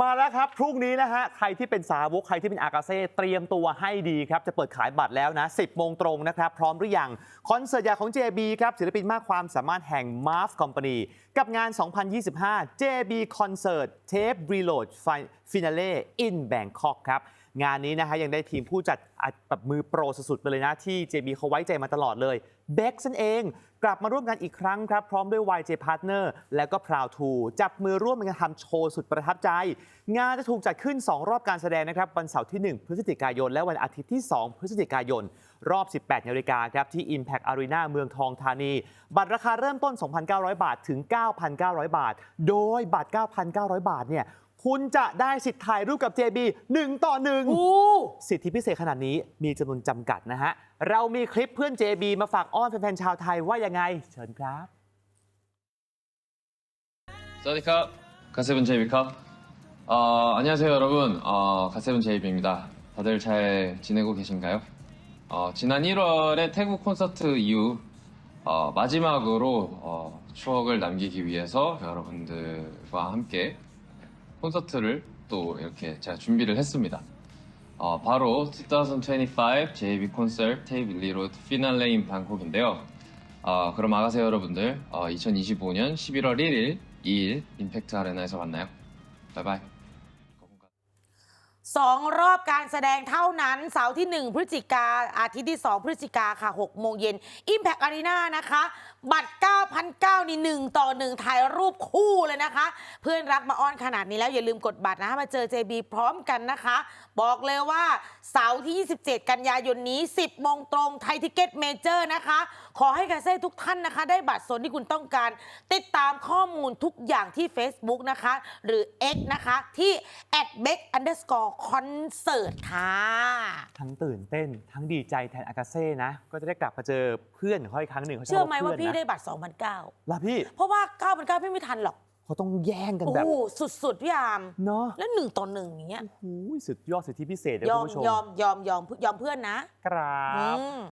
มาแล้วครับ พรุ่งนี้นะฮะ ใครที่เป็นสาวกใครที่เป็นอากาเซ่เตรียมตัวให้ดีครับ จะเปิดขายบัตรแล้วนะ 10 โมงตรงนะครับ พร้อมหรือยัง คอนเสิร์ตใหญ่ของ JB ครับ ศิลปินมากความสามารถแห่ง MAF Company กับงาน 2025 JB Concert Tape Reload Finale in Bangkok ครับ งานนี้นะฮะยังได้ทีมผู้จัดแบบมือโปรสุดๆไปเลยนะ ที่ JB เขาไว้ใจมาตลอดเลยเบ็กซ์นั่นเองกลับมาร่วมงานอีกครั้งครับ พร้อมด้วย YJ Partner แล้วก็ Proud to จับมือร่วมกันทำโชว์สุดประทับใจ งานจะถูกจัดขึ้น 2 รอบการแสดงนะครับ วันเสาร์ที่ 1 พฤศจิกายน และวันอาทิตย์ที่ 2 พฤศจิกายน รอบ 18นาฬิกาครับ ที่ Impact Arena เมืองทองธานี บัตรราคาเริ่มต้น 2,900 บาทถึง 9,900 บาท โดยบัตร 9,900 บาทเนี่ย คุณจะได้สิทธิ์ถ่ายรูปกับ JB 1 ต่อ 1 อู้ สิทธิพิเศษขนาดนี้มีจำนวนจำกัดนะฮะ เรามีคลิปเพื่อน JB มาฝากอ้อนแฟนๆชาวไทยว่ายังไง เชิญครับ 사디카 가세븐 제이비카 어, 안녕하세요 여러분 어, 가세븐 제이비입니다 다들 잘 지내고 계신가요? 어, 지난 1월에 태국 콘서트 이후 어, 마지막으로 어, 추억을 남기기 위해서 여러분들과 함께 콘서트를 또 이렇게 제가 준비를 했습니다 어, 바로 2025 JB 콘서트 테이블 리로드 피날레인 방콕인데요 어, 그럼 아가새 여러분들 어, 2025년 11월 1일 2일 임팩트 아레나에서 만나요. 바이바이. สองรอบการแสดงเท่านั้นเสาร์ที่ 1 พฤศจิกาอาทิตย์ที่ 2 พฤศจิกาค่ะ6โมงเย็น Impact Arena นะคะ บัตร9,900นี่1ต่อ 1 ถ่ายรูปคู่เลยนะคะ เพื่อนรักมาอ้อนขนาดนี้แล้วอย่าลืมกดบัตรนะคะมาเจอ JB พร้อมกันนะคะ บอกเลยว่าเสาร์ที่ 27 กันยายนนี้ 10โมงตรงไทยทิเก็ตเมเจอร์นะคะ ขอให้กาเซ่ทุกท่านนะคะ ได้บัตรโซนที่คุณต้องการ ติดตามข้อมูลทุกอย่างที่ Facebook นะคะ หรือ X นะคะที่ at b e c underscore concert ค่ะทั้งตื่นเต้น ทั้งดีใจแทนอากาเซ่นะ ก็จะได้กลับมาเจอเพื่อนของเขาอีกครั้งหนึ่งขใช้เชื่อไหมคำว่าพื่นพี่นะได้บัตร2,900ล่ะพี่ เพราะว่า9,900พี่ไม่ทันหรอกเขาต้องแย่งกันโอ้แบบโหสุดๆพี่อามเนาะแล้วหนึ่งต่อหนึ่งอย่างเงี้ยโอ้โหสุดยอดสิทธิพิเศษเลยยคุอณมผู้ชมยอมยอมยอมยอมเพื่อนนะครับอืม